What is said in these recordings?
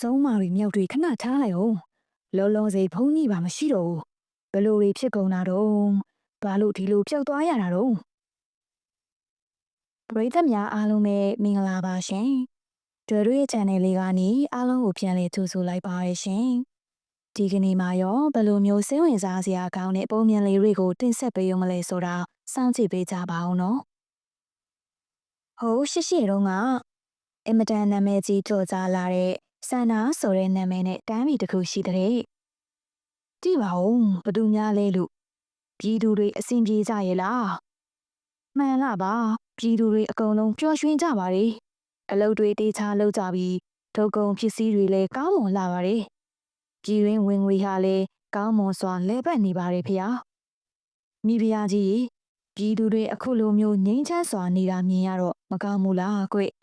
ဆုံးမတွေမြောက်တွေခဏထားလိုက်အောင်လောလောဆယ်ဘုန်းကြီးပါမရှိတော့ဘူးဘယ်လိုတွေဖြစ်ကုန်တာတော့ဘာလို့ဒီလိုပျောက်သွားရတာတော့ပရိသတ်များအားလုံးပဲမင်္ဂလာပါရှင်တွေ့တွေ့ channel လေးကနေအားလုံးကိုပြန်လည်ကြိုဆိုလိုက်ပါရရှင်ဒီကနေ့မှာရောဘယ်လိုမျိုးစိတ်ဝင်စားစရာကောင်းတဲ့ပုံမြင်လေးတွေကိုတင်ဆက်ပေးရမလဲဆိုတာစောင့်ကြည့်ပေးကြပါဦးနော်ဟိုးရှိရှိတုန်းကအင်မတန်နာမည်ကြီးကြော်ကြားလာတဲ့ ဆန္နာဆိုတဲ့နာမည်နဲ့တမ်းမီတစ်ခုရှိတဲ့ကြည့်ပါဦးဘသူများလဲလို့ပြည်သူတွေအဆင်ပြေကြရဲ့လားမှန်လားပါပြည်သူတွေအကုန်လုံးပျော်ရွှင်ကြပါလေအလုပ်တွေတေချာလုပ်ကြပြီးဒုက္ကုံဖြစ်စည်းတွေလည်းကောင်းမွန်လာပါတယ်ပြည်ရင်းဝင်ငွေဟာလည်းကောင်းမွန်စွာလဲပတ်နေပါတယ်ဖေ။မိဖုရားကြီးပြည်သူတွေအခုလိုမျိုးငြိမ်းချမ်းစွာနေတာမြင်ရတော့မကောင်းဘူးလားကွ။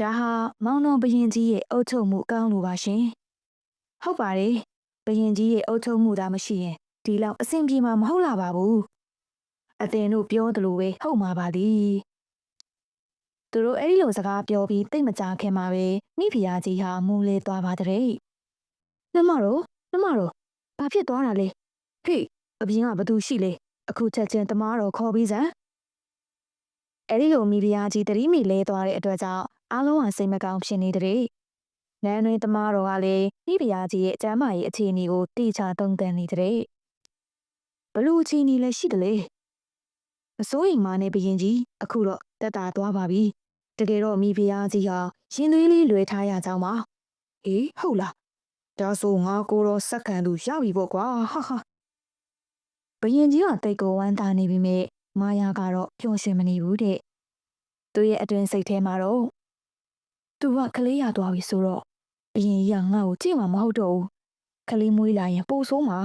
ဒါဟာမောင်တော်ဘရင်ကြီးရဲ့အုပ်ချုပ်မှုအကောင်းလိုပါရှင်။ဟုတ်ပါတယ်။ဘရင်ကြီးရဲ့အုပ်ချုပ်မှုသာမရှိရင်ဒီလောက်အဆင်ပြေမှာမဟုတ်လာပါဘူး။အသင်တို့ပြောသလိုပဲဟုတ်မှာပါသည်။သူတို့အဲ့ဒီလိုစကားပြောပြီးတိတ်မကြခင်မှာပဲမိဖုရားကြီးဟာမူလေသွားပါတဲ့။နှမတော်နှမတော်ဘာဖြစ်သွားတာလဲ။ဟေ့အပြင်ကဘသူရှိလဲ။အခုချက်ချင်းတမားတော်ခေါ်ပြီးစမ်း။အဲ့ဒီလိုမိဖုရားကြီးတတိမိလဲသွားတဲ့အတွက်ကြောင့် အားလုံးဟာစိတ်မကောင်းဖြစ်နေတဲ့။နန်းတွင်တမားတော်ကလည်းမိဖုရားကြီးရဲ့အကျမ်းမာရေးအခြေအနေကိုတိကျသုံးသပ်နေတဲ့။ဘလို့အခြေအနေလဲရှိတယ်လေ။အစိုးရိမ်မနဲ့ဘရင်ကြီးအခုတော့တက်တာသွားပါပြီ။တကယ်တော့မိဖုရားကြီးဟာရင်သွေးလေးလွယ်ထားရကြောင်းပါ။ဟေးဟုတ်လား။ဒါဆိုငါကိုတော့စက္ကန့်သူရပြီပေါ့ကွာဟာဟာ။ဘရင်ကြီးကတိတ်ကိုဝမ်းသာနေပြီမဲ့မာယာကတော့ပျော်ရွှင်မနေဘူးတဲ့။သူ့ရဲ့အတွင်းစိတ်ထဲမှာတော့ သူကကလေးရသွားပြီဆိုတော့ဘရင်ကြီးကငါ့ကိုကြည့်မှာမဟုတ်တော့ဘူး။ကလေးမွေးလာရင်ပိုဆိုးမှာ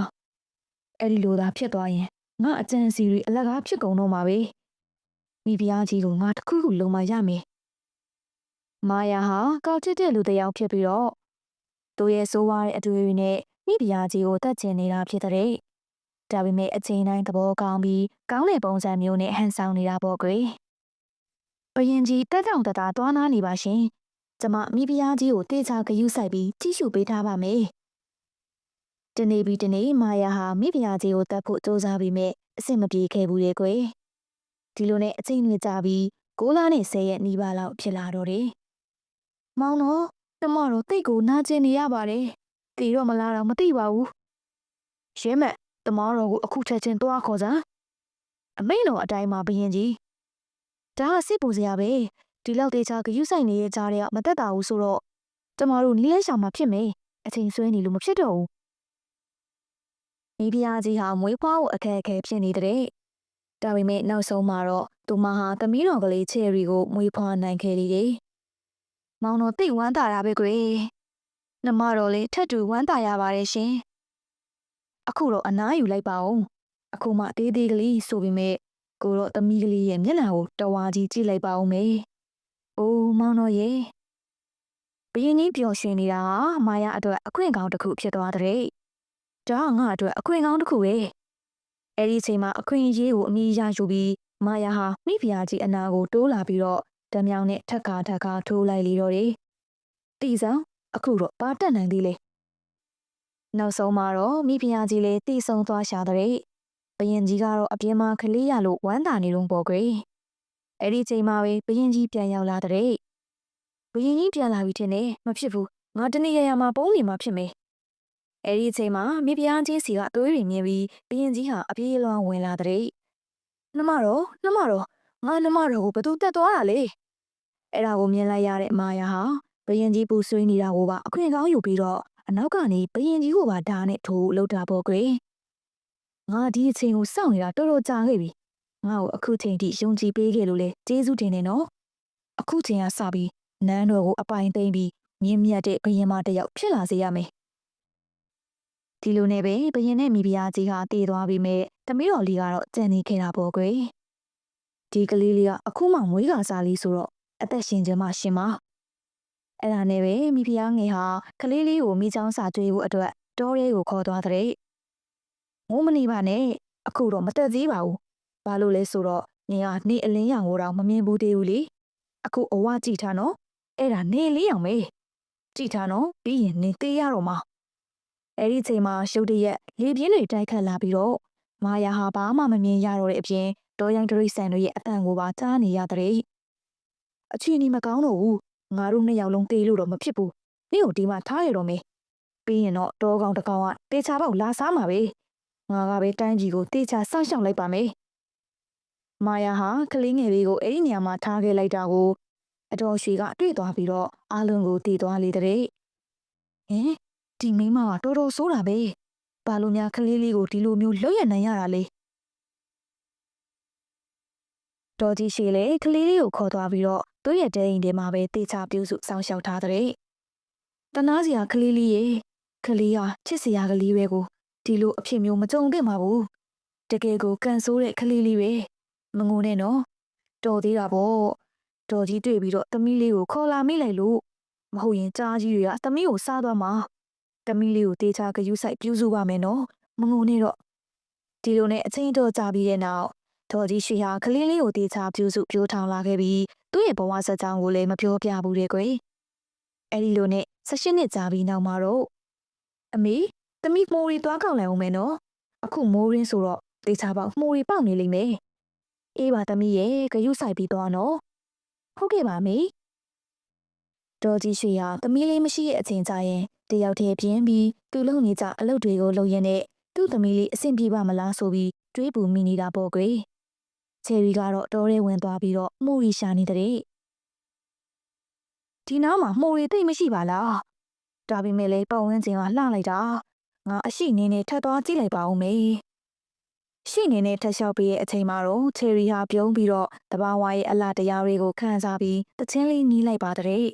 ။အဲ့ဒီလိုသာဖြစ်သွားရင်ငါအကြံစီတွေအလကားဖြစ်ကုန်တော့မှာပဲ။မိဖုရားကြီးကိုငါတစ်ခုခုလုံမရမယ်။မာယာဟာကောက်ချစ်တဲ့လူတစ်ယောက်ဖြစ်ပြီးတော့သူရဲ့ဆိုးဝါးတဲ့အတွေ့အကြုံနဲ့မိဖုရားကြီးကိုတတ်ကျင်နေတာဖြစ်တဲ့။ဒါပေမဲ့အချိန်တိုင်းသဘောကောင်းပြီးကောင်းတဲ့ပုံစံမျိုးနဲ့ဟန်ဆောင်နေတာပေါ့ကွယ်။ဘရင်ကြီးတက်တောင်တတာသွားနာနေပါရှင်။ ကျမမိဖုရားကြီးကိုတေချာဂယုစိုက်ပြီးကြည့်ရှုပေးထားပါမယ်။တနေ့ပြီးတနေ့မာယာဟာမိဖုရားကြီးကိုတတ်ဖို့စူးစမ်းပြီးမြဲအဆင်မပြေခဲ့ဘူးလေကွယ်။ဒီလိုနဲ့အချိန်တွေကြာပြီးကိုးလားနဲ့ဆယ်ရက်နီးပါးလောက်ဖြစ်လာတော့တယ်။မောင်တော့တမတော့တိတ်ကိုနာကျင်နေရပါတယ်။တီတော့မလာတော့မသိပါဘူး။ရဲမက်တမောတော်ကိုအခုချက်ချင်းသွားခေါ်စားအမိန်တော်အတိုင်းမှာဘရင်ကြီးဒါကစစ်ပူစရာပဲ ဒီလောက်တေချာဂယုဆိုင်နေတဲ့ကြားတွေကမတက်တာဘူးဆိုတော့ကျမတို့နီးလဲရှောင်မှာဖြစ်မယ်အချိန်ဆွဲနေလို့မဖြစ်တော့ဘူးမိဖုရားကြီးဟာမွေးဖွားဖို့အခက်အခဲဖြစ်နေတဲ့ဒါပေမဲ့နောက်ဆုံးမှာတော့သူမဟာသမီးတော်ကလေးချယ်ရီကိုမွေးဖွားနိုင်ခဲ့လေတယ်မောင်တော်သိဝမ်းသာတာပဲကွယ်နှမတော်လေးထက်တူဝမ်းသာရပါတယ်ရှင်အခုတော့အနားယူလိုက်ပါဦးအခုမှတေးသေးကလေးဆိုပေမဲ့ကိုတော့သမီးကလေးရဲ့မျက်နှာကိုတဝါကြီးကြည့်လိုက်ပါဦးမေ။ အိုးမောင်တော်ရဲ့ဘယင်းကြီးပျော်ရွှင်နေတာဟာမာယာအတွက်အခွင့်ကောင်းတစ်ခုဖြစ်သွားတဲ့။ဒါကငါအတွက်အခွင့်ကောင်းတစ်ခုပဲ။အဲ့ဒီအချိန်မှာအခွင့်အရေးကိုအမိရယူပြီးမာယာဟာမိဖုရားကြီးအနာကိုတိုးလာပြီးတော့ဓမြောင်နဲ့ထက်ခါထက်ခါထိုးလိုက်လေတော့တယ်။တီဆောင်အခုတော့ပါတက်နိုင်သေးလေ။နောက်ဆုံးမှာတော့မိဖုရားကြီးလည်းတီဆုံသွားရှာတဲ့ဘရင်ကြီးကတော့အပြင်းမှာကလေးရလို့ဝမ်းသာနေတော့ပေါ့ကွယ် အဲ့ဒီချိန်မှာပဲဘရင်ကြီးပြန်ရောက်လာတဲ့ဘရင်ကြီးပြန်လာပြီထင်တယ်မဖြစ်ဘူးငါတနေ့ရရမှာပုံးနေမှာဖြစ်မယ်အဲ့ဒီချိန်မှာမိဖုရားကြီးစီကအသွေးတွေမြင်ပြီးဘရင်ကြီးဟာအပြေးလွှမ်းဝင်လာတဲ့နှမတော်နှမတော်ငါနှမတော်ကိုဘသူတက်သွားတာလဲအဲ့ဒါကိုမြင်လိုက်ရတဲ့မာယာဟာဘရင်ကြီးပူဆွေးနေတာကိုပါအခွင့်ကောင်းယူပြီးတော့အနောက်ကနေဘရင်ကြီးကိုပါဓာတ်နဲ့ထိုးလှုပ်တာပေါ့ကွယ်ငါဒီအချိန်ကိုစောင့်နေတာတော်တော်ကြာခဲ့ပြီ ငါ့ကိုအခုချိန်ထိယုံကြည်ပေးခဲ့လို့လေကျေးဇူးတင်နေနော်အခုချိန်ကစပြီးနန်းတော်ကိုအပိုင်သိမ့်ပြီးမြင့်မြတ်တဲ့ဘရင်မတစ်ယောက်ဖြစ်လာစေရမယ်ဒီလိုနဲ့ပဲဘရင်နဲ့မိဖုရားကြီးဟာတည်သွားပြီးမဲ့တမီးတော်လေးကတော့ကြံနေခဲ့တာပေါ့ကွယ်ဒီကလေးလေးကအခုမှမွေးကစားလေးဆိုတော့အသက်ရှင်ခြင်းမှရှင်ပါအဲ့ဒါနဲ့ပဲမိဖုရားငယ်ဟာကလေးလေးကိုမိချောင်းစာကျွေးဖို့အတွက်တောရဲကိုခေါ်သွားတဲ့မိုးမနေပါနဲ့အခုတော့မတက်သေးပါဘူး ဘာလို့လဲဆိုတော့နေကနေအလင်းရောင်ကိုတော့မမြင်ဘူးသေးဘူးလေအခုအဝကြည့်ထားနော်အဲ့ဒါနေလေးရောင်ပဲကြည့်ထားနော်ပြီးရင်နင်တေးရတော့မှာအဲ့ဒီချိန်မှာရုတ်တရက်လေပြင်းတွေတိုက်ခတ်လာပြီးတော့မာယာဟာဘာမှမမြင်ရတော့တဲ့အပြင်ဒေါ်ရိုင်းဒရိဆန်တို့ရဲ့အတန်ကိုပါကြားနေရတဲ့အချီနီမကောင်းတော့ဘူးငါတို့နှစ်ယောက်လုံးတေးလို့တော့မဖြစ်ဘူးနေ့ကိုဒီမှာထားရတော့မေးပြီးရင်တော့တောကောင်တစ်ကောင်ကတေချာပေါက်လာစားမှာပဲငါကပဲတိုင်းကြီးကိုတေချာစောင့်ရှောက်လိုက်ပါမယ် မာယာဟာကလေးငယ်လေးကိုအဲ့ဒီနေရာမှာထားခဲ့လိုက်တာကိုအတော်ရွှေကတွေ့သွားပြီးတော့အာလွန်ကိုတည်သွားလေတဲ့ဟင်ဒီမိန်းမကတော်တော်ဆိုးတာပဲဘာလို့များကလေးလေးကိုဒီလိုမျိုးလှုပ်ရနိုင်ရတာလဲတော်ကြီးရှိလေကလေးလေးကိုခေါ်သွားပြီးတော့သူ့ရဲ့တဲအိမ်ထဲမှာပဲတေချာပြုစုစောင့်ရှောက်ထားတဲ့တနာစရာကလေးလေးရေကလေးဟာချစ်စရာကလေးပဲကိုဒီလိုအဖြစ်မျိုးမကြုံသင့်ပါဘူးတကယ်ကိုကန်ဆိုးတဲ့ကလေးလေးပဲ မငုံနဲ့နော်တော်သေးတာပေါ့တော်ကြီးတွေ့ပြီးတော့သမီးလေးကိုခေါ်လာမိလိုက်လို့မဟုတ်ရင်ကြားကြီးတွေကသမီးကိုစားသွားမှာသမီးလေးကိုတေချာဂယူးဆိုင်ပြုစုပါမယ်နော်မငုံနဲ့တော့ဒီလိုနဲ့အချင်းတော်ကြပြီးတဲ့နောက်တော်ကြီးရှိဟာကလေးလေးကိုတေချာပြုစုပြိုးထောင်လာခဲ့ပြီးသူ့ရဲ့ဘဝစကြောင်းကိုလည်းမပြောပြဘူးတဲ့ကွယ်အဲ့ဒီလိုနဲ့၁၈နှစ်ကြာပြီးနောက်မှာတော့အမေသမီးမိုးရီသွားကောက်လိုက်အောင်မယ်နော်အခုမိုးရင်းဆိုတော့တေချာပေါက်မိုးရီပေါက်နေလိမ့်မယ် အေးပါသမီးရဲ့ဂယုဆိုင်ပြီးသွားနော်ဟုတ်ကဲ့ပါမေတော်ကြီးရွှေဟာသမီးလေးမရှိရဲ့အချိန်ကြရင်တယောက်တည်းပြင်းပြီးသူ့လုံနေကြအလုပ်တွေကိုလုပ်ရင်းနဲ့သူ့သမီးလေးအဆင်ပြေပါမလားဆိုပြီးတွေးပူမိနေတာပေါ့ကွယ်ချယ်ရီကတော့တော်ရဲဝင်သွားပြီးတော့မှုရီရှာနေတဲ့ဒီနားမှာမှုရီသိမ့်မရှိပါလားဒါပေမဲ့လည်းပတ်ဝန်းကျင်ကလှလိုက်တာငါအရှိနေနေထပ်သွားကြည့်လိုက်ပါဦးမေ ရှိနေနေထက်လျှောက်ပြီးရဲ့အချိန်မှာတော့ချယ်ရီဟာပြုံးပြီးတော့တဘာဝရဲ့အလားတရားတွေကိုခံစားပြီးတချင်းလေးနီးလိုက်ပါတဲ့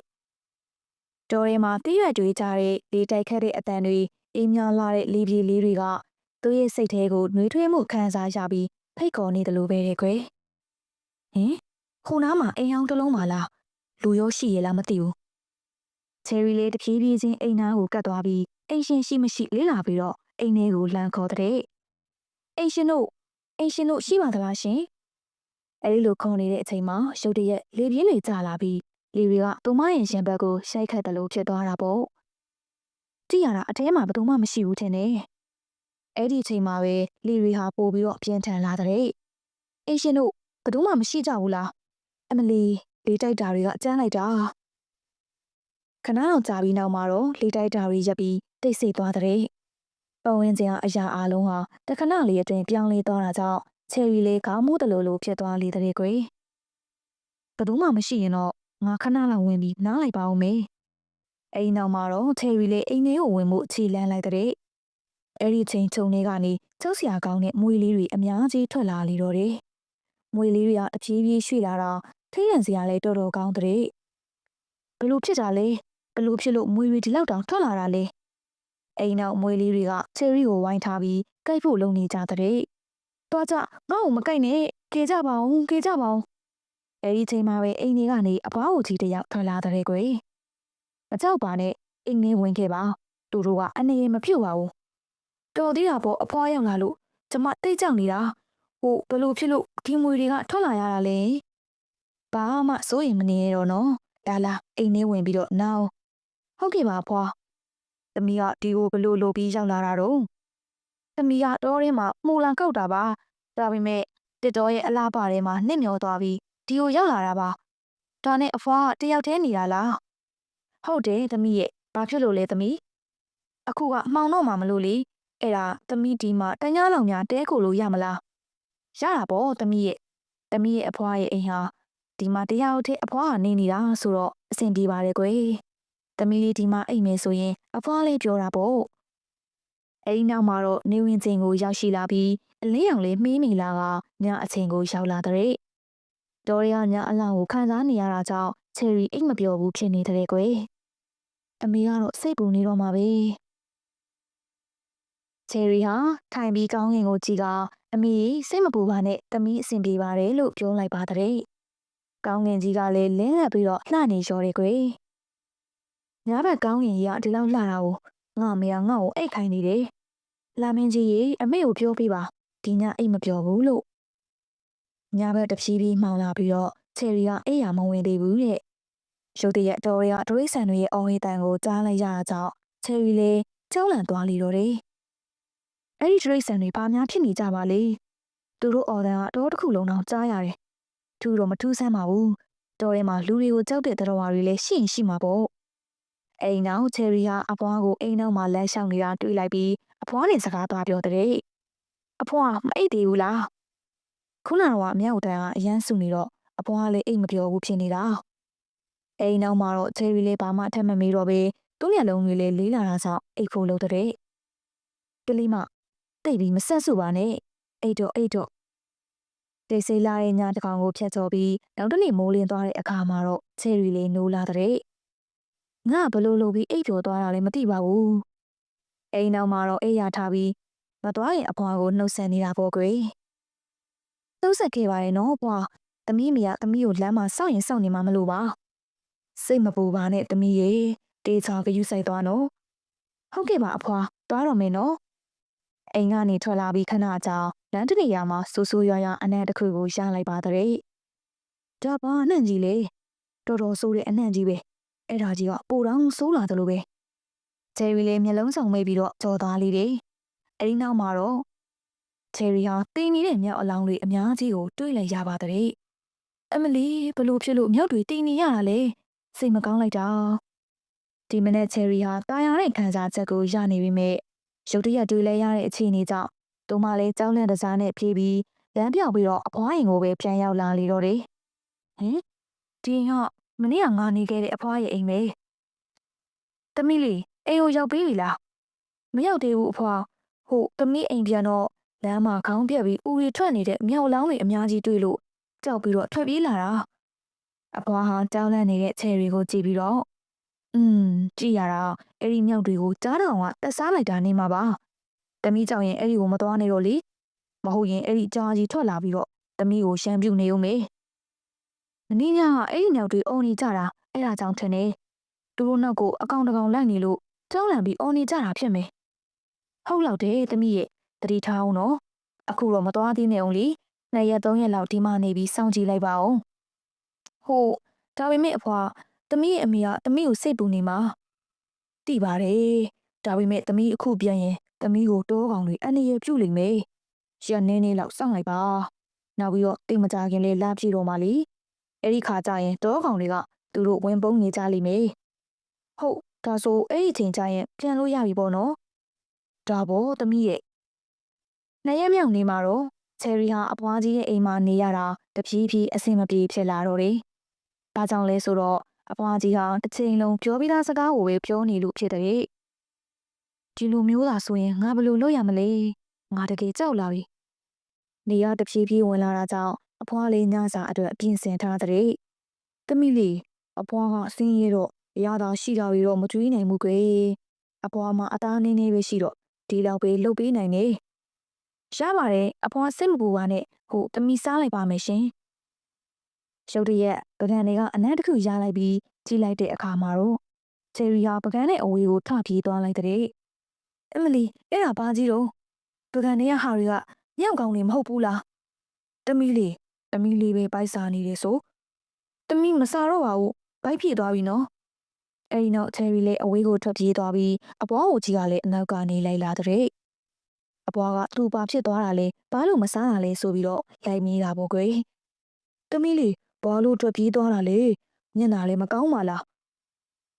တော်ရဲမှာတည့်ရွက်တွေးကြတဲ့လေတိုက်ခတ်တဲ့အတန်တွေအေးမြလာတဲ့လေပြေလေးတွေကသူ့ရဲ့စိတ်ထဲကိုနှွေးထွေးမှုခံစားရပြီးဖိတ်ခေါ်နေတယ်လို့ပဲတဲ့ကွယ်ဟင်ခုနားမှာအိမ်အောင်တစ်လုံးပါလားလူရောရှိရလားမသိဘူးချယ်ရီလေးတဖြည်းဖြည်းချင်းအိမ်နားကိုကတ်သွားပြီးအိမ်ရှင်ရှိမရှိလေးလာပြီးတော့အိမ်ထဲကိုလှမ်းခေါ်တဲ့ အိမ်ရှင်တို့အိမ်ရှင်တို့ရှိပါသလားရှင်အဲဒီလိုခေါ်နေတဲ့အချိန်မှာရုတ်တရက်လေပြင်းတွေကျလာပြီးလေတွေကသူမရဲ့ရှင်ဘက်ကိုရှိုက်ခတ်တယ်လို့ဖြစ်သွားတာပေါ့ကြည့်ရတာအထဲမှာဘယ်သူမှမရှိဘူးထင်တယ်အဲ့ဒီအချိန်မှာပဲလေတွေဟာပို့ပြီးတော့ပြင်းထန်လာတဲ့အိမ်ရှင်တို့ဘယ်သူမှမရှိကြဘူးလားအမလီလေတိုက်တာတွေကအကျန်းလိုက်တာခဏတော့ကြာပြီးနောက်မှာတော့လေတိုက်တာတွေရပ်ပြီးတိတ်ဆိတ်သွားတဲ့ ပတ်ဝန်းကျင်ကအရာအလုံးဟာတခဏလေးအတွင်းပြောင်းလဲသွားတာကြောင့်ချယ်ရီလေးခေါင်းမိုးတလို့လို့ဖြစ်သွားလေတဲ့ကွယ်ဘယ်သူမှမရှိရင်တော့ငါခဏလောက်ဝင်ပြီးနားလိုက်ပါဦးမေအဲ့ဒီနောက်မှာတော့ချယ်ရီလေးအိမ်ထဲကိုဝင်မှုအခြေလန်းလိုက်တဲ့အဲ့ဒီချိန်ချုံလေးကနေကျောက်စရာကောင်းတဲ့မွေလေးတွေအများကြီးထွက်လာလေတော့တယ်မွေလေးတွေကတဖြည်းဖြည်းရွှေ့လာတော့ထိရန်စရာလည်းတော်တော်ကောင်းတဲ့ဘလို့ဖြစ်တာလဲဘလို့ဖြစ်လို့မွေတွေဒီလောက်တောင်ထွက်လာတာလဲ အိမ်နောက်မွေလေးတွေကချယ်ရီကိုဝိုင်းထားပြီးကြိုက်ဖို့လုပ်နေကြတဲ့တော့ကြငါ့ကိုမကြိုက်နဲ့ကေကြပါဦးကေကြပါဦးအဲ့ဒီချိန်မှာပဲအိမ်တွေကနေအပွားကိုကြီးတယောက်ထွက်လာတဲ့ကွယ်မကြောက်ပါနဲ့အိမ်ထဲဝင်ခဲ့ပါသူတို့ကအနေမဖြုတ်ပါဘူးတော်သေးတာပေါ့အဖွားရောက်လာလို့ကျမတိတ်ကြောက်နေတာဟိုဘလို့ဖြစ်လို့ဒီမွေတွေကထွက်လာရတာလဲဘာမှစိုးရင်မနေရတော့နော်ဒါလားအိမ်ထဲဝင်ပြီးတော့နောင်ဟုတ်ကဲ့ပါဖွာ သမီးကဒီကိုဘလို့လိုပြီးရောက်လာတာတော့သမီးကတော့ထဲမှာမှုလန်ကောက်တာပါဒါပေမဲ့တစ်တော်ရဲ့အလားပါထဲမှာနှစ်မျောသွားပြီးဒီကိုရောက်လာတာပါဒါနဲ့အဖွားကတယောက်တည်းနေတာလားဟုတ်တယ်သမီးရဲ့ဘာဖြစ်လို့လဲသမီးအခုကမှောင်တော့မှမလို့လေအဲ့ဒါသမီးဒီမှာတညာလောင်များတဲကိုလို့ရမလားရတာပေါ့သမီးရဲ့သမီးရဲ့အဖွားရဲ့အိမ်ဟာဒီမှာတယောက်တည်းအဖွားကနေနေတာဆိုတော့အဆင်ပြေပါတယ်ကွယ် သမီးလေးဒီမှာအိမ်မယ်ဆိုရင်အဖွားလေးပြောတာပေါ့အဲဒီနောက်မှာတော့နေဝင်ချင်းကိုရောက်ရှိလာပြီးအလင်းရောင်လေးမှီးမိလာကညအချိန်ကိုရောက်လာတဲ့ဒေါ်ရီယာညအလောင်းကိုခံစားနေရတာကြောင့်ချယ်ရီအိတ်မပြောဘူးဖြစ်နေတဲ့ကွယ်အမေကတော့စိတ်ပူနေတော့မှာပဲချယ်ရီဟာထိုင်ပြီးကောင်းကင်ကိုကြည့်ကအမေစိတ်မပူပါနဲ့တမီးအဆင်ပြေပါတယ်လို့ပြောလိုက်ပါတဲ့ကောင်းကင်ကြီးကလည်းလင်းလက်ပြီးတော့လှနေရောတယ်ကွယ် ညဘက်ကောင်းကင်ကြီးကဒီလောက်လှတာကိုငါအမေကငါ့ကိုအိတ်ခိုင်းနေတယ်လာမင်းကြီးရေအမေကိုပြောပြပါဒီညအိတ်မပြောဘူးလို့ညဘက်တဖြည်းဖြည်းမှောင်လာပြီးတော့ချယ်ရီကအိတ်ရမဝင်သေးဘူးတဲ့ရုတ်တရက်တော်ရဒရိတ်ဆန်တွေရဲ့အော်ဟေးတန်ကိုကြားလိုက်ရတာကြောင့်ချယ်ရီလေးကြောက်လန့်သွားလေတော့တယ်။အဲ့ဒီဒရိတ်ဆန်တွေဘာများဖြစ်နေကြပါလဲ။သူတို့အော်တန်ကတော့တစ်ခုလုံးတော့ကြားရတယ်။ထူတော့မထူးဆန်းပါဘူး။တော်ထဲမှာလူတွေကိုကြောက်တဲ့တော်ဝါတွေလည်းရှိရင်ရှိမှာပေါ့။ အိမ်နောက်ချယ်ရီဟာအဖွားကိုအိမ်နောက်မှာလမ်းလျှောက်နေတာတွေ့လိုက်ပြီးအဖွားနဲ့စကားသွားပြောတဲ့။အဖွားမအိတ်သေးဘူးလား။ခုနကတော့အမြောက်တန်းကအရန်စုနေတော့အဖွားလည်းအိတ်မပြောဘူးဖြစ်နေတာ။အိမ်နောက်မှာတော့ချယ်ရီလေးဘာမှအထက်မမေးတော့ပဲသူ့မျက်လုံးတွေလည်းလေးလာတာကြောင့်အိတ်ဖို့လို့တဲ့။ကလေးမတိတ်ပြီးမဆက်စုပါနဲ့။အိတ်တော့အိတ်တော့တိတ်ဆိတ်လာတဲ့ညတစ်ကောင်ကိုဖြတ်ချော်ပြီးနောက်တစ်နေ့မိုးလင်းသွားတဲ့အခါမှာတော့ချယ်ရီလေးနိုးလာတဲ့။ ငါဘလို့လို့ပြီးအိတ်ပြောသွားတာလည်းမသိပါဘူး။အိမ်နောက်မှာတော့အိတ်ရထားပြီးမသွားရင်အဖွားကိုနှုတ်ဆက်နေတာပေါ့ကွယ်။နှုတ်ဆက်ခဲ့ပါရဲ့နော်ဖွာ။သမီးမရသမီးကိုလမ်းမှာစောင့်ရင်စောင့်နေမှာမလို့ပါ။စိတ်မပူပါနဲ့သမီးရေတေချာကယူဆိုင်သွားနော်။ဟုတ်ကဲ့ပါအဖွာသွားတော့မယ်နော်။အိမ်ကနေထွက်လာပြီးခဏကြာလမ်းတနေရာမှာဆူဆူရွာရွာအနံ့တစ်ခုကိုရလိုက်ပါတဲ့။ဒါပါအနံ့ကြီးလေတော်တော်ဆိုးတဲ့အနံ့ကြီးပဲ။ အဲ့ဒါကြီးကပိုတောင်ဆိုးလာတယ်လို့ပဲ။ဂျယ်ရီလေးမျက်လုံးစုံမိတ်ပြီးတော့ကြော်သားလေးတွေ။အဲ့ဒီနောက်မှာတော့ဂျယ်ရီဟာတင်းနေတဲ့မြောက်အလောင်းတွေအများကြီးကိုတွေးလိုက်ရပါတဲ့။အမလီဘလို့ဖြစ်လို့မြောက်တွေတင်းနေရတာလေ။စိတ်မကောင်းလိုက်တာ။ဒီမနေ့ချယ်ရီဟာတာယာတဲ့ခံစားချက်ကိုရနေပြီမဲ့ရုတ်တရက်တွေးလဲရတဲ့အခြေအနေကြောင့်သူမလေးကြောင်းလန့်တစားနဲ့ပြေးပြီးလမ်းပြောက်ပြီးတော့အဖွားရင်ကိုပဲပြန်ရောက်လာလေတော့တယ်။ဟင်ဒီက မနေ့ကငါနေခဲ့တဲ့အဖွားရဲ့အိမ်ပဲ။တမီးလေးအိမ်ကိုရောက်ပြီးပြီလား။မရောက်သေးဘူးအဖွား။ဟုတ်တမီးအိမ်ပြန်တော့လမ်းမှာခေါင်းပြက်ပြီးဦးရီထွက်နေတဲ့မြောက်လောင်းတွေအများကြီးတွေ့လို့ကြောက်ပြီးတော့ထွက်ပြေးလာတာ။အဖွားဟာကြောင်းလန့်နေတဲ့ချယ်ရီကိုကြည့်ပြီးတော့อืมကြည့်ရတာအဲ့ဒီမြောက်တွေကိုကြားတောင်ကတက်စားလိုက်တာနေမှာပါ။တမီးကြောင့်ရင်အဲ့ဒီကိုမသွားနေတော့လေ။မဟုတ်ရင်အဲ့ဒီကြားကြီးထွက်လာပြီးတော့တမီးကိုရှမ်းပြူနေဦးမေ။ မင်းညကအဲ့ဒီမြောက်တွေအုံနေကြတာအဲ့ဒါကြောင့်ထင်တယ်။သူတို့နောက်ကိုအကောင်တကောင်လိုက်နေလို့ကြောင်းလန့်ပြီးအုံနေကြတာဖြစ်မယ်။ဟုတ်လောက်တယ်တမီးရဲ့တတိထားအောင်နော်။အခုတော့မသွားသေးနဲ့အောင်လေ။နှစ်ရက်သုံးရက်လောက်ဒီမှနေပြီးစောင့်ကြည့်လိုက်ပါဦး။ဟုတ်ဒါပေမဲ့အဖွာတမီးရဲ့အမေကတမီးကိုစိတ်ပူနေမှာတိပါတယ်ဒါပေမဲ့တမီးအခုပြန်ရင်တမီးကိုတောကောင်တွေအနေရပြုတ်လိမ့်မယ်ရနေနေလောက်စောင့်လိုက်ပါနောက်ပြီးတော့တိတ်မကြခင်လေးလာပြည့်တော့မှလေ အဲ့ဒီခါကျရင်တောကောင်တွေကသူတို့ဝင်ပုံးနေကြလိမ့်မယ်ဟုတ်ဒါဆိုအဲ့ဒီချိန်ကျရင်ပြန်လို့ရပြီပေါ့နော်ဒါပေါ့တမီးရဲ့နှစ်ရက်မြောက်နေမှာတော့ချယ်ရီဟာအပွားကြီးရဲ့အိမ်မှာနေရတာတဖြည်းဖြည်းအဆင်မပြေဖြစ်လာတော့တယ်။ဘာကြောင့်လဲဆိုတော့အဖွားကြီးဟာတစ်ချိန်လုံးပြောပြီးသားစကားကိုပဲပြောနေလို့ဖြစ်တဲ့ဒီလိုမျိုးသာဆိုရင်ငါဘယ်လိုလုပ်ရမလဲငါတကယ်ကြောက်လာပြီနေရတဖြည်းဖြည်းဝင်လာတာကြောင့် အဖွားလေးညစာအတွက်အပြင်ဆင်ထားတဲ့တမိလေးအဖွားကဆင်းရဲတော့ရတာရှိတာတွေတော့မကြွေးနိုင်ဘူးကွယ်အဖွားမှာအသားနည်းနည်းပဲရှိတော့ဒီလောက်ပဲလုပ်ပေးနိုင်နေရပါတယ်အဖွားစိတ်မပူပါနဲ့ဟိုတမိစားလိုက်ပါမယ်ရှင်ရုတ်တရက်ပကံတွေကအနက်တစ်ခုရလိုက်ပြီးကြီးလိုက်တဲ့အခါမှာတော့ချယ်ရီဟာပကံနဲ့အဝေးကိုထပြေးသွားလိုက်တဲ့အမလီအဲ့ဒါဘာကြီးတော့ပကံတွေကဟာတွေကမြောက်ကောင်းနေမဟုတ်ဘူးလားတမီးလေး တမီးလေးပဲပိုက်စားနေတယ်ဆိုတမီးမစားတော့ပါဘူးဘိုက်ဖြစ်သွားပြီနော်အဲ့ဒီနောက်ချယ်ရီလေးအဝေးကိုထွက်ပြေးသွားပြီးအပွားကိုကြီးကလည်းအနောက်ကနေလိုက်လာတဲ့အပွားကသူ့ပါဖြစ်သွားတာလေဘာလို့မစားတာလဲဆိုပြီးတော့ရိုက်မိတာပေါ့ကွယ်တမီးလေးဘာလို့ထွက်ပြေးသွားတာလဲမျက်နှာလည်းမကောင်းပါလား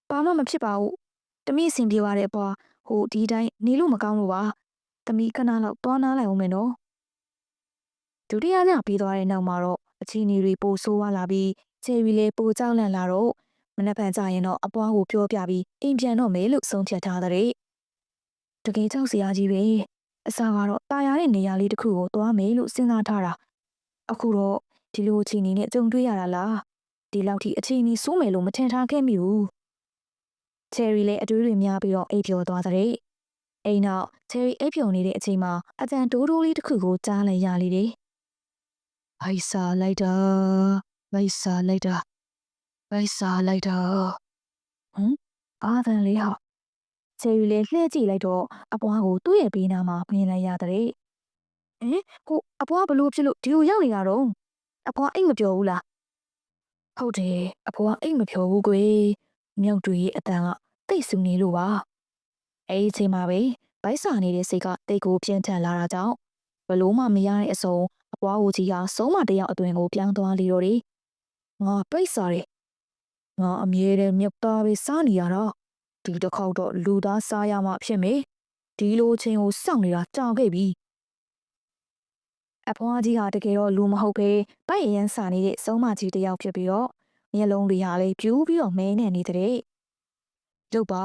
ဘာမှမဖြစ်ပါဘူးတမီးအဆင်ပြေပါတယ်အပွားဟိုဒီတိုင်းနေလို့မကောင်းလို့ပါတမီးခဏလောက်သွားနားလိုက်အောင်မယ်နော် ဒုတိယညပြီးသွားတဲ့နောက်မှာတော့အချီနီတွေပိုဆိုးသွားလာပြီးချယ်ရီလေးပိုကြောက်လန့်လာတော့မနေ့ကကြရင်တော့အပွားကိုပြောပြပြီးအိမ်ပြန်တော့မယ်လို့ဆုံးဖြတ်ထားတဲ့တကယ်ကြောက်စရာကြီးပဲအစားကတော့တာယာတဲ့နေရာလေးတစ်ခုကိုသွားမယ်လို့စဉ်းစားထားတာအခုတော့ဒီလိုအခြေအနေနဲ့ကြုံတွေ့ရတာလားဒီလောက်ထိအခြေအနေဆိုးမယ်လို့မထင်ထားခဲ့မိဘူးချယ်ရီလည်းအတွေးတွေများပြီးတော့အိပ်ပျော်သွားတဲ့အိမ်နောက်ချယ်ရီအိပ်ပျော်နေတဲ့အချိန်မှာအတန်တိုးတိုးလေးတစ်ခုကိုကြားလိုက်ရလေတယ် ဘိုက်စာလိုက်တာဘိုက်စာလိုက်တာဘိုက်စာလိုက်တာဟမ်အာသန်လေးဟာချယ်ရီလည်းလှည့်ကြည့်လိုက်တော့အပွားကိုသူ့ရဲ့ဘေးနားမှာမြင်လိုက်ရတဲ့ဟင်ဟိုအပွားဘလို့ဖြစ်လို့ဒီကိုရောက်နေတာတော့အဖွားအိတ်မပြောဘူးလားဟုတ်တယ်အဖေကအိတ်မဖြော်ဘူးကွယ်မြောက်တွေရဲ့အတန်ကတိတ်ဆူနေလို့ပါအဲ့ဒီအချိန်မှာပဲဗိုက်စာနေတဲ့စိတ်ကတိတ်ကိုပြင်းထန်လာတာကြောင့်ဘလို့မှမရတဲ့အစုံ အပွားကိုကြီးကဆုံးမတယောက်အတွင်ကိုပြောင်းသွားလေတော့တယ်ငါပိတ်စာတယ်ငါအမြဲတမ်းမြက်သားပဲစားနေရတော့ဒီတစ်ခေါက်တော့လူသားစားရမှဖြစ်မယ်ဒီလိုအချိန်ကိုစောင့်နေတာကြာခဲ့ပြီအဖွားကြီးဟာတကယ်တော့လူမဟုတ်ပဲပိုက်အရန်စာနေတဲ့ဆုံးမကြီးတစ်ယောက်ဖြစ်ပြီးတော့မျက်လုံးတွေဟာလည်းပြူးပြီးတော့မဲနေနေတဲ့ရုပ်ပါ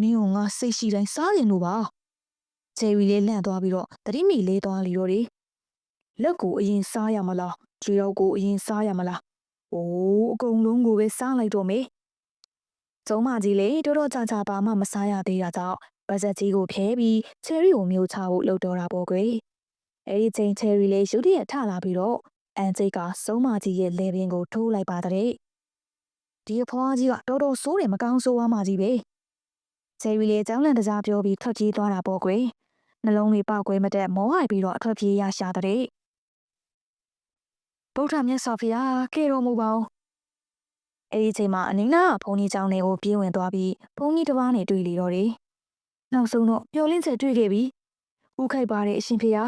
မင်းကငါစိတ်ရှိတိုင်းစားရင်လို့ပါဂျယ်ရီလေးလန့်သွားပြီးတော့တတိမီလေးသွားလီတော့တယ် လက်ကိုအရင်စားရမလားခြေတော့ကိုအရင်စားရမလားအိုးအကုန်လုံးကိုပဲစားလိုက်တော့မေကျုံးမကြီးလေတော်တော်ကြာကြာပါမှမစားရသေးတာကြောင့်ဘတ်ဂျက်ကြီးကိုဖျဲပြီးချယ်ရီကိုမျိုးချဖို့လှုပ်တော့တာပေါ့ကွယ်အဲ့ဒီချိန်ချယ်ရီလေးရုတ်တရက်ထလာပြီးတော့အန်ကျိတ်ကစုံးမကြီးရဲ့လေပင်ကိုထိုးလိုက်ပါတဲ့ဒီအဖွားကြီးကတော်တော်ဆိုးတယ်မကောင်းဆိုးဝါးမကြီးပဲချယ်ရီလေးကျောင်းလန်တစားပြောပြီးထွက်ပြေးသွားတာပေါ့ကွယ်နှလုံးလေးပေါက်ကွဲမတက်မောဟိုက်ပြီးတော့အထွက်ပြေးရရှာတဲ့ ဗုဒ္ဓမြတ်စွာဘုရားကေတော်မူပါဦးအဲ့ဒီချိန်မှာအနင်းနာဘုန်းကြီးကျောင်းထဲကိုပြေးဝင်သွားပြီးဘုန်းကြီးတစ်ပါးနဲ့တွေ့လေတော့တယ်နောက်ဆုံးတော့ပျော်လင့်ချက်တွေ့ခဲ့ပြီဥခိုက်ပါတဲ့အရှင်ဖေဟာ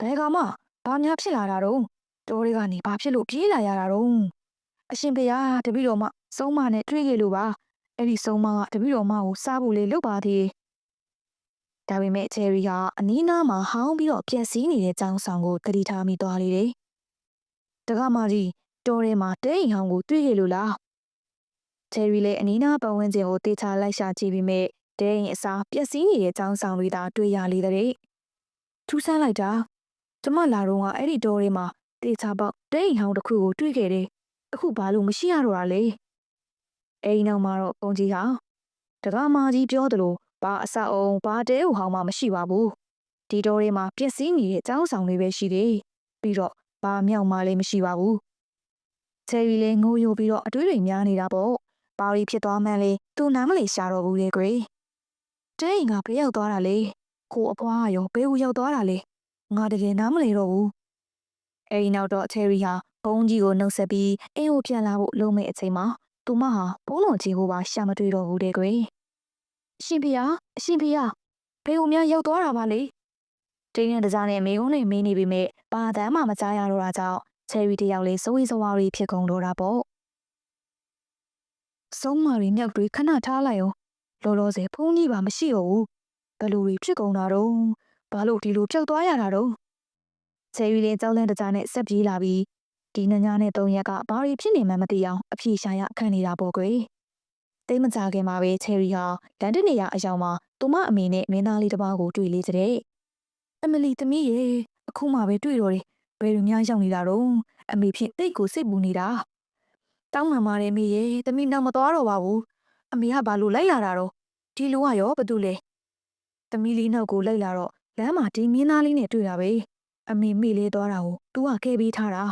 ဘယ်ကောင်မှဘာများဖြစ်လာတာတော့တော်တွေကနေဘာဖြစ်လို့ပြေးလာရတာတော့အရှင်ဖေဟာတပည့်တော်မစုံးမနဲ့တွေ့ခဲ့လို့ပါအဲ့ဒီစုံးမကတပည့်တော်မကိုစားဖို့လေလုပ်ပါသေးဒါပေမဲ့ချယ်ရီကအနီးနားမှာဟောင်းပြီးတော့ပြက်စီးနေတဲ့ចောင်းဆောင်ကိုတတိထားမိသွားလေတယ် တက္ကမကြီးတော်ထဲမှာတဲအိမ်ဟောင်းကိုတွေ့ခဲ့လို့လားချယ်ရီလည်းအနီးနားပတ်ဝန်းကျင်ကိုတေချာလိုက်ရှာကြည့်ပြီးမြဲတဲအိမ်အစားပျက်စီးနေတဲ့ចောင်းဆောင်တွေသာတွေ့ရလေတဲ့ထူးဆန်းလိုက်တာကျမလာတော့ကအဲ့ဒီတော်ထဲမှာတေချာပေါက်တဲအိမ်ဟောင်းတစ်ခုကိုတွေ့ခဲ့တယ်အခုဘာလို့မရှိရတော့တာလဲအိမ်နောက်မှာတော့ပုံကြီးဟာတက္ကမကြီးပြောသလိုဘာအဆောက်အုံဘာတဲဟောင်းမှမရှိပါဘူးဒီတော်ထဲမှာပျက်စီးနေတဲ့ចောင်းဆောင်တွေပဲရှိတယ်ပြီးတော့ ဘာမြောက်မှလည်းမရှိပါဘူးချယ်ရီလည်းငိုယိုပြီးတော့အတွေးတွေများနေတာပေါ့ဘာရီဖြစ်သွားမှန်းလေသူနားမလည်ရှာတော့ဘူးလေကွယ်တဲအိမ်ကဘေးရောက်သွားတာလေကိုအဖွားကရောဘေးကိုရောက်သွားတာလေငါတကယ်နားမလည်တော့ဘူးအဲဒီနောက်တော့ချယ်ရီဟာဘုန်းကြီးကိုနှုတ်ဆက်ပြီးအင်းကိုပြန်လာဖို့လုံးမဲ့အချိန်မှာသူမဟာဘုန်းတော်ကြီးကိုပါရှာမတွေ့တော့ဘူးတဲ့ကွယ်အရှင်ဖေဟာအရှင်ဖေဟာဘေးကိုများရောက်သွားတာပါလေ တင်းနဲ့တကြားနဲ့မေကုန်းနဲ့မင်းနေပြီမဲ့ဘာတမ်းမှမကြားရတော့တာကြောင့်ချယ်ရီတယောက်လေးစဝေးစဝါရီဖြစ်ကုန်တော့တာပေါ့ဆုံးမရီမြောက်တွေခဏထားလိုက်အောင်လောလောဆယ်ဖုန်းကြီးပါမရှိတော့ဘူးဘယ်လိုတွေဖြစ်ကုန်တာတော့ဘာလို့ဒီလိုပြုတ်သွားရတာတော့ချယ်ရီလေးကြောက်လန့်တကြားနဲ့ဆက်ပြေးလာပြီးဒီညညနဲ့သုံးရက်ကဘာတွေဖြစ်နေမှမသိအောင်အပြေရှာရအခန့်နေတာပေါ့ကွယ်တိတ်မကြခင်မှာပဲချယ်ရီဟာလန်ဒန်နေရအယောင်မှာသူမအမေနဲ့မင်းသားလေးတစ်ပါးကိုတွေ့လေတဲ့ အမလီသမီးရေအခုမှပဲတွေ့တော့တယ်ဘယ်လိုများရောက်နေတာတော့အမေဖြင့်တိတ်ကိုစိတ်ပူနေတာတောင်းမှန်ပါတယ်မေရေသမီးနောက်မသွားတော့ပါဘူးအမေကဘာလို့လိုက်လာတာတော့ဒီလူကရောဘာတူလဲသမီးလေးနောက်ကိုလိုက်လာတော့လမ်းမှာဒီမင်းသားလေးနဲ့တွေ့တာပဲအမေမေလေးသွားတာကို तू ကခဲပေးထားတာ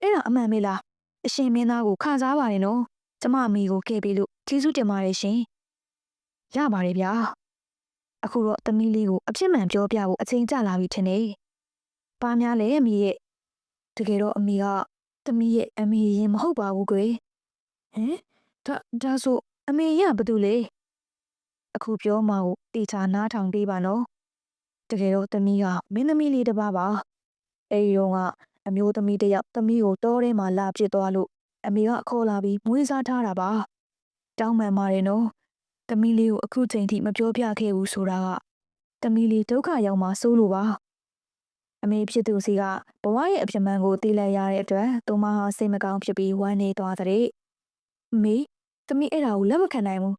အဲ့ဒါအမှန်မေလားအရှင်မင်းသားကိုခံစားပါတယ်နော်ကျမအမေကိုခဲပေးလို့ကျေးဇူးတင်ပါတယ်ရှင်ရပါတယ်ဗျာ အခုတော့သမီးလေးကိုအဖြစ်မှန်ပြောပြဖို့အချိန်ကျလာပြီထင်တယ်။ပါများလဲအမေရဲ့တကယ်တော့အမေကသမီးရဲ့အမေရင်မဟုတ်ပါဘူးကွယ်။ဟမ်ဒါဒါဆိုအမေရဘာတူလဲ။အခုပြောမှကိုတေချာနားထောင်ပေးပါနော်။တကယ်တော့သမီးကမင်းသမီးလေးတစ်ပါးပါ။အဲဒီတော့ကအမျိုးသမီးတစ်ယောက်သမီးကိုတောထဲမှာလာပြစ်သွားလို့အမေကခေါ်လာပြီးမွေးစားထားတာပါ။တောင်းပန်ပါတယ်နော်။ တမီးလေးကိုအခုချိန်ထိမပြောပြခဲ့ဘူးဆိုတာကတမီးလေးဒုက္ခရောက်မှစိုးလို့ပါအမေဖြစ်သူစီကဘဝရဲ့အပြစ်မှန်ကိုသိလိုက်ရတဲ့အတွက်သူမဟာစိတ်မကောင်းဖြစ်ပြီးဝမ်းနေသွားတဲ့မေတမီးအဲ့ဒါကိုလက်မခံနိုင်ဘူး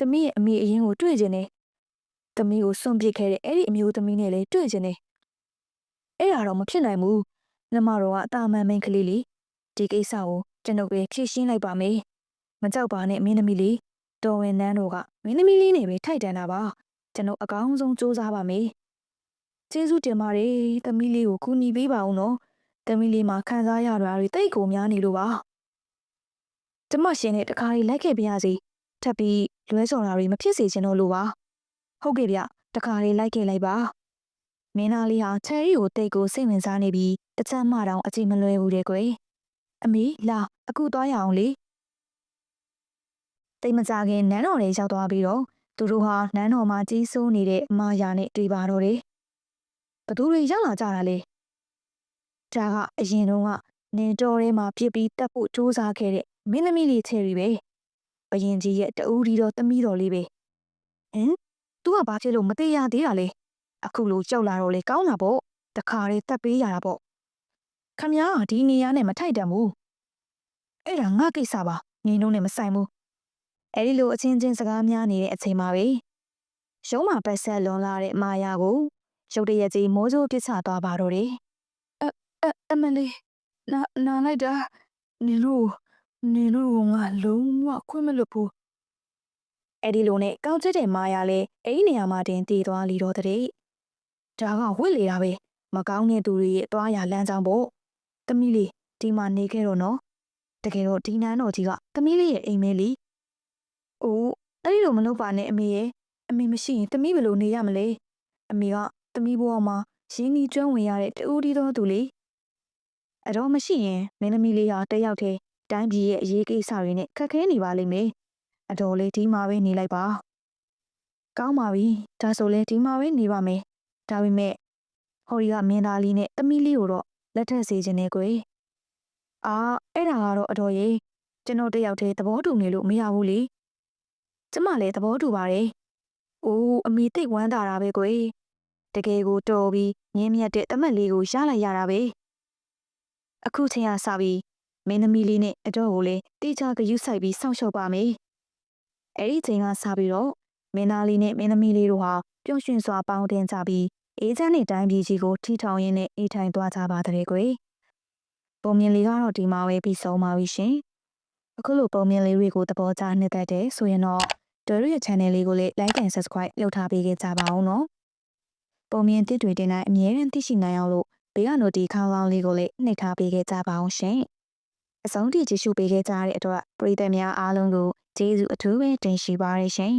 တမီးရဲ့အမေအရင်ကိုတွေ့ကျင်တယ်တမီးကိုစွန့်ပစ်ခဲ့တဲ့အဲ့ဒီအမျိုးသမီးနဲ့လည်းတွေ့ကျင်တယ်အဲ့ဒါတော့မဖြစ်နိုင်ဘူးညီမတော်ကအတာမန်မင်းကလေးလေးဒီကိစ္စကိုကျွန်ုပ်ပဲဖြေရှင်းလိုက်ပါမယ်မကြောက်ပါနဲ့မင်းသမီးလေး တော်ဝင်နန်းတို့ကမင်းသမီးလေးနဲ့ပဲထိုက်တန်တာပါကျွန်တော်အကောင်းဆုံးစူးစမ်းပါမယ်ကျေးဇူးတင်ပါတယ်သမီးလေးကိုကူညီပေးပါဦးနော်သမီးလေးမှာခံစားရတာတွေတိတ်ကိုများနေလို့ပါကျမရှင်နဲ့တခါလေးလိုက်ခဲ့ပြရစီထပ်ပြီးလွဲစော်တာတွေမဖြစ်စေချင်တော့လို့ပါဟုတ်ကဲ့ဗျတခါလေးလိုက်ခဲ့လိုက်ပါမင်းသားလေးဟာချယ်ရီကိုတိတ်ကိုစိတ်ဝင်စားနေပြီးတချမ်းမှတောင်အကြည့်မလွဲဘူးတဲ့ကွယ်အအမေလာအခုသွားရအောင်လေ တိတ်မကြခင်နန်းတော်ထဲရောက်သွားပြီးတော့သူတို့ဟာနန်းတော်မှာကြီးစိုးနေတဲ့အမာယာနဲ့တွေ့ပါတော့တယ်ဘသူတွေရောက်လာကြတာလဲဒါကအရင်တုန်းကနင်တော်ထဲမှာပြစ်ပြီးတက်ဖို့စူးစမ်းခဲ့တဲ့မင်းသမီးလေးချယ်ရီပဲဘရင်ကြီးရဲ့တူဒီတော်သမီးတော်လေးပဲဟင်သူကဘာဖြစ်လို့မသေးရသေးတာလဲအခုလိုကြောက်လာတော့လေကောင်းတာပေါ့တခါတည်းတက်ပေးရတာပေါ့ခမညာဒီနေရာနဲ့မထိုက်တန်ဘူးအဲ့ဒါငါကိစ္စပါနင်တို့နဲ့မဆိုင်ဘူး အဲ့ဒီလိုအချင်းချင်းစကားများနေတဲ့အချိန်မှာပဲရုံးမှာပတ်ဆက်လွန်လာတဲ့မာယာကိုရုတ်တရက်ကြီးမိုးစိုးပစ်ချသွားပါတော့တယ်အအအမလေးနာနာလိုက်တာနင်တို့နင်တို့ကငါလုံးဝခွင့်မလွတ်ဘူးအဲ့ဒီလိုနဲ့ကောင်းချစ်တဲ့မာယာလည်းအဲ့ဒီနေရာမှာတင်တည်သွားလီတော့တဲ့ဒါကဝစ်လေတာပဲမကောင်းတဲ့သူတွေရဲ့သွားရလမ်းကြောင်းပေါ့တမီးလေးဒီမှာနေခဲ့တော့နော်တကယ်တော့ဒီနန်းတော်ကြီးကတမီးလေးရဲ့အိမ်မဲလी အိုးအဲ့ဒီလိုမလုပ်ပါနဲ့အမေရဲ့အမေမရှိရင်တမီးဘယ်လိုနေရမလဲအမေကတမီးဘဝမှာရင်းနှီးကျွမ်းဝင်ရတဲ့တူတီတော်သူလေအဲ့တော့မရှိရင်မင်းသမီးလေးဟာတယောက်တည်းတိုင်းပြည်ရဲ့အရေးကိစ္စတွေနဲ့ခက်ခဲနေပါလိမ့်မယ်အတော်လေးဒီမှာပဲနေလိုက်ပါကောင်းပါပြီဒါဆိုလဲဒီမှာပဲနေပါမယ်ဒါပေမဲ့ဟော်ရီကမင်းသားလေးနဲ့တမီးလေးကိုတော့လက်ထက်စေခြင်းနဲ့ကွယ်အာအဲ့ဒါကတော့အတော်ကြီးကျွန်တော်တယောက်တည်းသဘောတူနေလို့မရဘူးလေ ကျမလည်းသဘောတူပါတယ်အိုးအမေတိတ်ဝမ်းသာတာပဲကွယ်တကယ်ကိုတော်ပြီးငင်းမြတ်တဲ့တမက်လေးကိုရလိုက်ရတာပဲအခုချိန်ကစပြီးမင်းသမီးလေးနဲ့အတော့ကိုလည်းတိကျကယူဆိုင်ပြီးစောင့်ရှောက်ပါမယ်အဲ့ဒီချိန်ကစပြီးတော့မင်းသားလေးနဲ့မင်းသမီးလေးတို့ဟာပျော်ရွှင်စွာပေါင်းတင်ကြပြီးအေးချမ်းတဲ့တိုင်းပြည်ကြီးကိုထီထောင်ရင်းနဲ့အေးထိုင်သွားကြပါတဲ့ကွယ်ပုံမြင်လေးကတော့ဒီမှာပဲပြီးဆုံးပါပြီရှင် အခုလိုပုံမြင်လေးတွေကိုသဘောကျနှစ်သက်တဲ့ဆိုရင်တော့တော်ရရဲ့ channel လေးကိုလည်း like and subscribe လုပ်ထားပေးခဲ့ကြပါအောင်နော်ပုံမြင်တစ်တွေတင်တိုင်းအမြဲတမ်းသိရှိနိုင်အောင်လို့ဘေးက notification ခေါင်းလောင်းလေးကိုလည်းနှိပ်ထားပေးခဲ့ကြပါအောင်ရှင်အဆုံးထိကြည့်ရှုပေးခဲ့ကြတဲ့အတွက်ပရိသတ်များအားလုံးကိုကျေးဇူးအထူးပဲတင်ရှိပါရရှင်